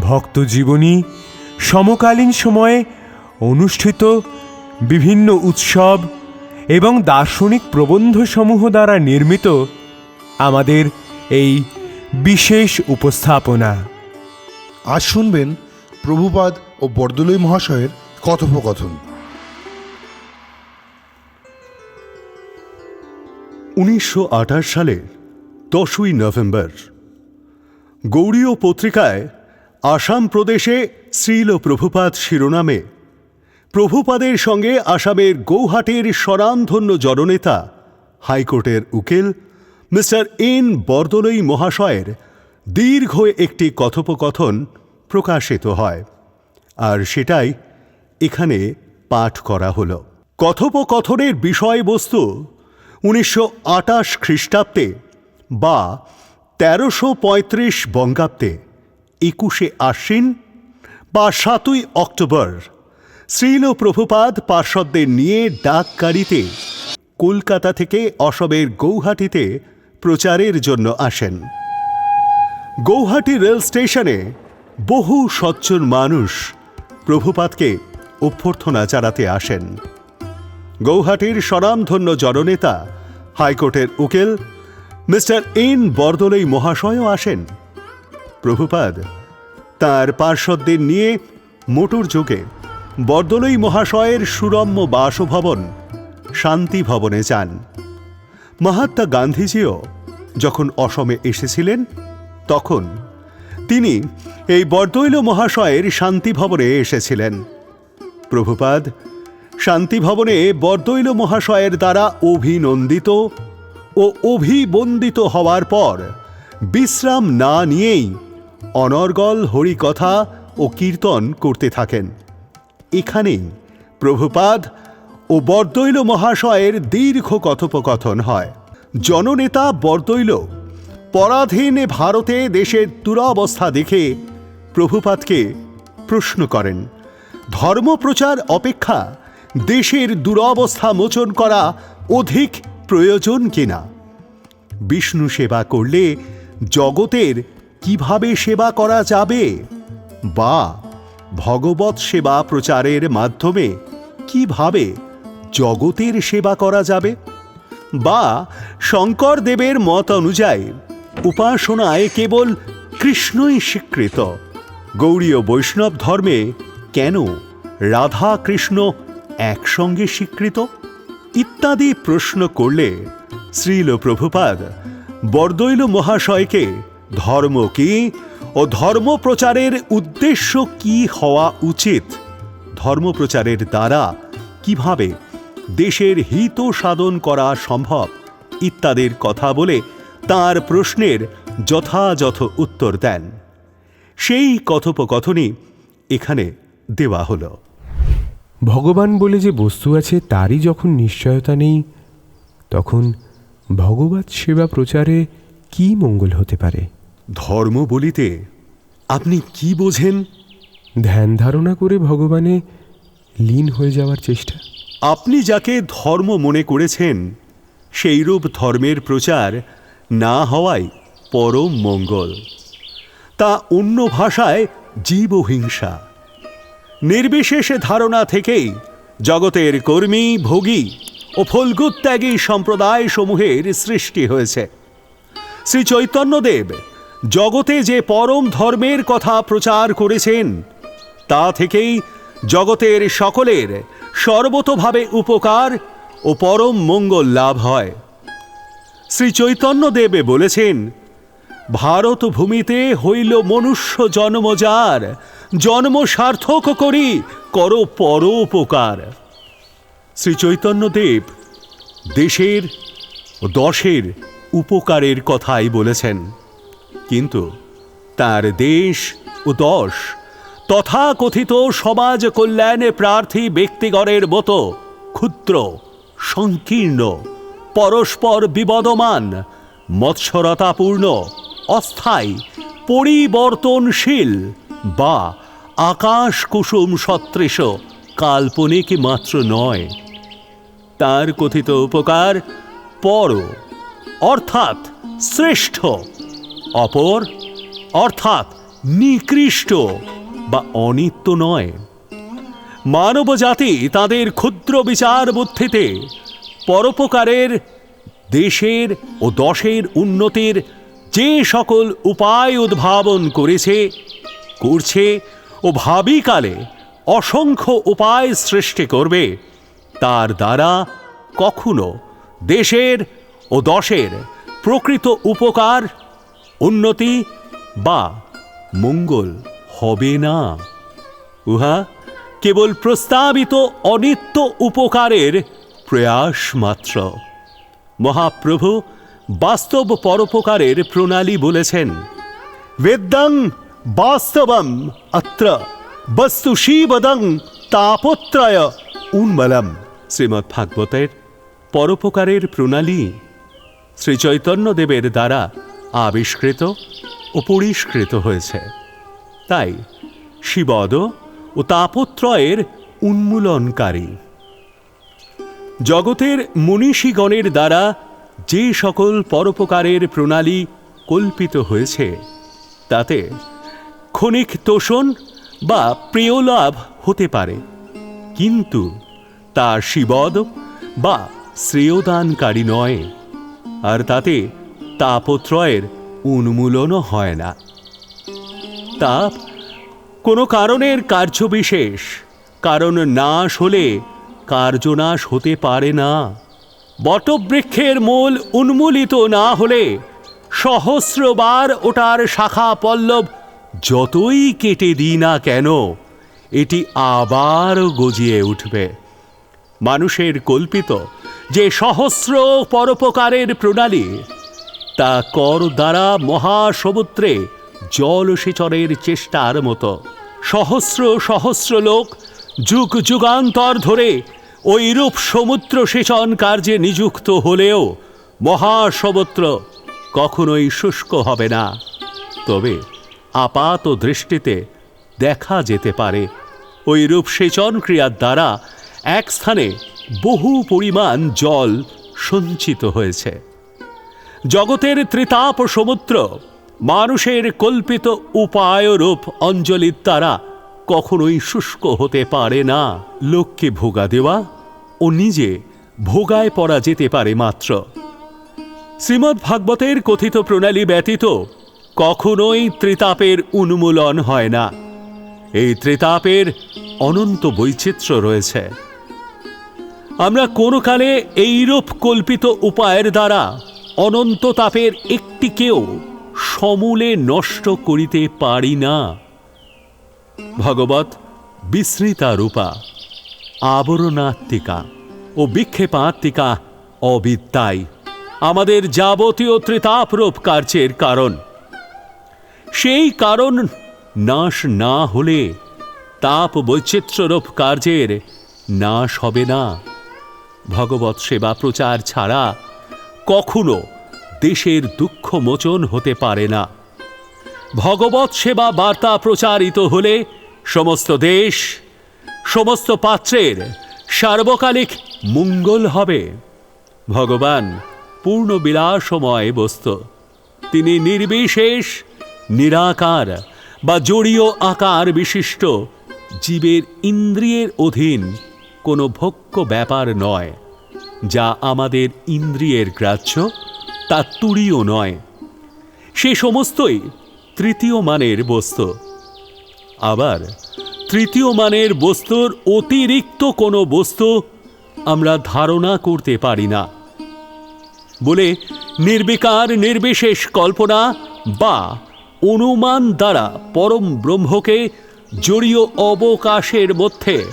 ভক্তজীবনী সমকালীন সময়ে অনুষ্ঠিত বিভিন্ন উৎসব এবং দার্শনিক প্রবন্ধসমূহ দ্বারা নির্মিত আমাদের এই বিশেষ উপস্থাপনা। আজ শুনবেন প্রভুপাদ ও বরদলৈ মহাশয়ের কথোপকথন। উনিশশো আঠাশ সালের দশই নভেম্বর গৌড়ীয় পত্রিকায় আসাম প্রদেশে শ্রীল প্রভুপাদ শিরোনামে। প্রভুপাদের সঙ্গে আসামের গৌহাটির স্বরামধন্য জননেতা, হাইকোর্টের উকিল, মিস্টার এন বরদলৈ মহাশয়ের দীর্ঘ একটি কথোপকথন প্রকাশিত হয়। আর সেটাই এখানে পাঠ করা হল। কথোপকথনের বিষয়বস্তু উনিশশো আটাশ খ্রিস্টাব্দে বা তেরোশো পঁয়ত্রিশ বঙ্গাব্দে। একুশে আশ্বিন, বা সাতই অক্টোবর। শ্রীল প্রভুপাদ পার্শ্বদের নিয়ে ডাক গাড়িতে কলকাতা থেকে অসমের গৌহাটিতে প্রচারের জন্য আসেন। গৌহাটি রেল স্টেশনে বহু সচ্চর মানুষ প্রভুপাদকে অভ্যর্থনা জানাতে আসেন। গৌহাটির স্বনামধন্য জননেতা, হাইকোর্টের উকিল, মিস্টার এন বরদলৈ মহাশয়ও আসেন। প্রভুপাদ, তার পার্শ্বদের নিয়ে মোটর যোগে বরদলৈ মহাশয়ের সুরম্য বাসভবন শান্তি ভবনে যান। মহাত্মা গান্ধীজিও যখন অসমে এসেছিলেন, তখন তিনি এই বরদৈল মহাশয়ের শান্তি ভবনে এসেছিলেন। প্রভুপাদ, শান্তি ভবনে বরদৈল মহাশয়ের দ্বারা অভিনন্দিত ও অভিবন্দিত হওয়ার পর বিশ্রাম না নিয়েই অনর্গল হরিকথা ও কীর্তন করতে থাকেন। এখানেই প্রভুপাদ ও বরদৈল মহাশয়ের দীর্ঘ কথোপকথন হয়। জননেতা বরদৈল পরাধীন ভারতে দেশের দুরবস্থা দেখে প্রভুপাদকে প্রশ্ন করেন, ধর্মপ্রচার অপেক্ষা দেশের দুরবস্থা মোচন করা অধিক প্রয়োজন কিনা? বিষ্ণু সেবা করলে জগতের কীভাবে সেবা করা যাবে? বা ভগবত সেবা প্রচারের মাধ্যমে কীভাবে জগতের সেবা করা যাবে? বা, শঙ্করদেবের মত অনুযায়ী উপাসনায় কেবল কৃষ্ণই স্বীকৃত। গৌড়ীয় বৈষ্ণব ধর্মে কেন রাধা কৃষ্ণ একসঙ্গে স্বীকৃত? ইত্যাদি প্রশ্ন করলে শ্রীল প্রভুপাদ বরদৈল মহাশয়কে ধর্ম কি ও ধর্ম প্রচারের উদ্দেশ্য কি হওয়া উচিত? ধর্মপ্রচারের দ্বারা কীভাবে দেশের হিত সাধন করা সম্ভব? ইত্যাদির কথা বলে তার প্রশ্নের যথাযথ উত্তর দেন। সেই কথোপকথনই এখানে দেওয়া হলো। ভগবান বলে যে বস্তু আছে তারই যখন নিশ্চয়তা নেই, তখন ভগবত সেবা প্রচারে কি মঙ্গল হতে পারে? ধর্ম বলিতে আপনি কি বোঝেন? ধ্যান ধারণা করে ভগবানে লীন হয়ে যাওয়ার চেষ্টা। আপনি যাকে ধর্ম মনে করেছেন সেইরূপ ধর্মের প্রচার না হওয়াই পরম মঙ্গল। তা অন্য ভাষায় জীবহিংসা। নির্বিশেষ ধারণা থেকেই জগতের কর্মী ভোগী ও ফলগুত্যাগী সম্প্রদায় সমূহের সৃষ্টি হয়েছে। শ্রী চৈতন্যদেব জগতে যে পরম ধর্মের কথা প্রচার করেছেন, তা থেকেই জগতের সকলের সর্বতোভাবে উপকার ও পরম মঙ্গল লাভ হয়। শ্রী চৈতন্যদেবে বলেছেন, ভারত ভূমিতে হইল মনুষ্য জন্মজার জন্ম সার্থক করি কর পরোপকার শ্রী চৈতন্যদেব দেশের দশের উপকারের কথাই বলেছেন। কিন্তু তার দেশ ও দশ তথাকথিত সমাজ কল্যাণে প্রার্থী ব্যক্তিগণের মতো ক্ষুদ্র, সংকীর্ণ, পরস্পর বিবদমান, মৎসরতাপূর্ণ, অস্থায়ী, পরিবর্তনশীল বা আকাশ কুসুম সদৃশ কাল্পনিক মাত্র নয়। তার কথিত উপকার পর অর্থাৎ শ্রেষ্ঠ অপর অর্থাৎ নিকৃষ্ট বা অনিত্য নয়। মানবজাতি তাদের ক্ষুদ্র বিচার বুদ্ধিতে পরোপকারের, দেশের ও দশের উন্নতির যে সকল উপায় উদ্ভাবন করেছে, করছে ও ভাবিকালে অসংখ্য উপায় সৃষ্টি করবে, তার দ্বারা কখনো দেশের ও দশের প্রকৃত উপকার উন্নতি বা মঙ্গল হবে না। উহা কেবল প্রস্তাবিত অনিত্য উপকারের প্রয়াস মাত্র। মহাপ্রভু বাস্তব পরোপকারের প্রণালী বলেছেন, বেদ্যং বাস্তবম অত্র বস্তু শিবদং তাপত্রয় উন্মলম। শ্রীমৎ ভাগবতের পরোপকারের প্রণালী শ্রীচৈতন্যদেবের দ্বারা আবিষ্কৃত ও পরিষ্কৃত হয়েছে। তাই শিবদ ও তাপত্রয়ের উন্মূলনকারী। জগতের মনীষীগণের দ্বারা যে সকল পরোপকারের প্রণালী কল্পিত হয়েছে, তাতে ক্ষণিক তোষণ বা প্রিয়লাভ হতে পারে। কিন্তু তা শিবদ বা শ্রেয়দানকারী নয়। আর তাতে তাপত্রয়ের উন্মূলনও হয় না। তাপ কোনো কারণের কার্যবিশেষ, কারণ নাশ হলে কার্যনাশ হতে পারে না। বটবৃক্ষের মূল উন্মূলিত না হলে সহস্রবার ওটার শাখা পল্লব যতই কেটে দিই না কেন, এটি আবার গজিয়ে উঠবে। মানুষের কল্পিত যে সহস্র পরোপকারের প্রণালী তা কর দ্বারা মহাসমুদ্রে জল সেচনের চেষ্টার মতো। সহস্র সহস্র লোক যুগ যুগান্তর ধরে ওইরূপ সমুদ্র সেচন কার্যে নিযুক্ত হলেও মহাসমুদ্র কখনোই শুষ্ক হবে না। তবে আপাত দৃষ্টিতে দেখা যেতে পারে ওই সেচন ক্রিয়ার দ্বারা এক স্থানে বহু পরিমাণ জল সঞ্চিত হয়েছে। জগতের ত্রিতাপ সমুদ্র, মানুষের কল্পিত উপায়রূপ অঞ্জলির দ্বারা কখনোই শুষ্ক হতে পারে না। লোককে ভোগা দেওয়া ও নিজে ভোগায় পড়া যেতে পারে মাত্র। শ্রীমদ্ ভাগবতের কথিত প্রণালী ব্যতীত কখনোই ত্রিতাপের উন্মূলন হয় না। এই ত্রিতাপের অনন্ত বৈচিত্র্য রয়েছে। আমরা কোনো কালে এইরূপ কল্পিত উপায়ের দ্বারা অনন্ত তাপের একটিকেও সমূলে নষ্ট করিতে পারি না। ভগবত বিস্মৃতা রূপা, আবরণাত্মিকা ও বিক্ষেপাত্মিকা অবিদ্যায়। আমাদের যাবতীয় ত্রিতাপরূপ কার্যের কারণ। সেই কারণ নাশ না হলে তাপ বৈচিত্র্যরূপ কার্যের নাশ হবে না। ভগবত সেবা প্রচার ছাড়া কখনো দেশের দুঃখ মোচন হতে পারে না। ভগবত সেবা বার্তা প্রচারিত হলে সমস্ত দেশ, সমস্ত পাত্রের সার্বকালিক মঙ্গল হবে। ভগবান পূর্ণ বিলাসময় বস্তু তিনি নির্বিশেষ, নিরাকার বা জড়ীয় আকার বিশিষ্ট জীবের ইন্দ্রিয়ের অধীন কোনো ভোগ্য ব্যাপার নয়। যা আমাদের ইন্দ্রিয়ের গ্রাহ্য, তা তুরীয় নয়। সে সমস্তই তৃতীয় মানের বস্তু। আবার তৃতীয় মানের বস্তুর অতিরিক্ত কোনো বস্তু আমরা ধারণা করতে পারি না। বলে নির্বিকার নির্বিশেষ কল্পনা বা অনুমান দ্বারা পরম ব্রহ্মকে জড়ীয় অবকাশের মধ্যে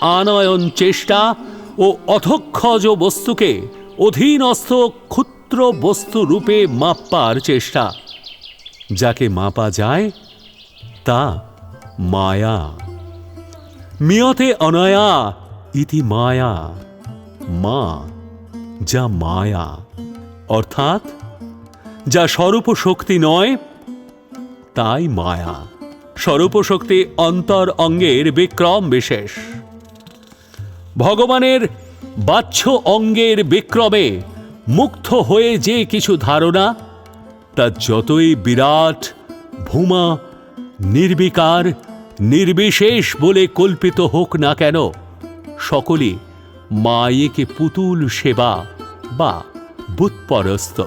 আনয়ন চেষ্টা ও অধক্ষজ বস্তুকে অধীনস্থ ক্ষুদ্র বস্তু রূপে মাপ্পার চেষ্টা। যাকে মাপা যায়, তা মায়া। মিয়তে অনয়া ইতি মায়া। মা, যা মায়া। অর্থাৎ, যা স্বরূপ শক্তি নয়, তাই মায়া। স্বরূপ শক্তি অন্তর অঙ্গের বিক্রম বিশেষ। ভগবানের বাহ্য অঙ্গের বিক্রমে মুগ্ধ হয়ে যে কিছু ধারণা, তা যতই বিরাট, ভূমা, নির্বিকার, নির্বিশেষ বলে কল্পিত হোক না কেন সকলে মায়েকে পুতুল সেবা বা বুৎপরস্ত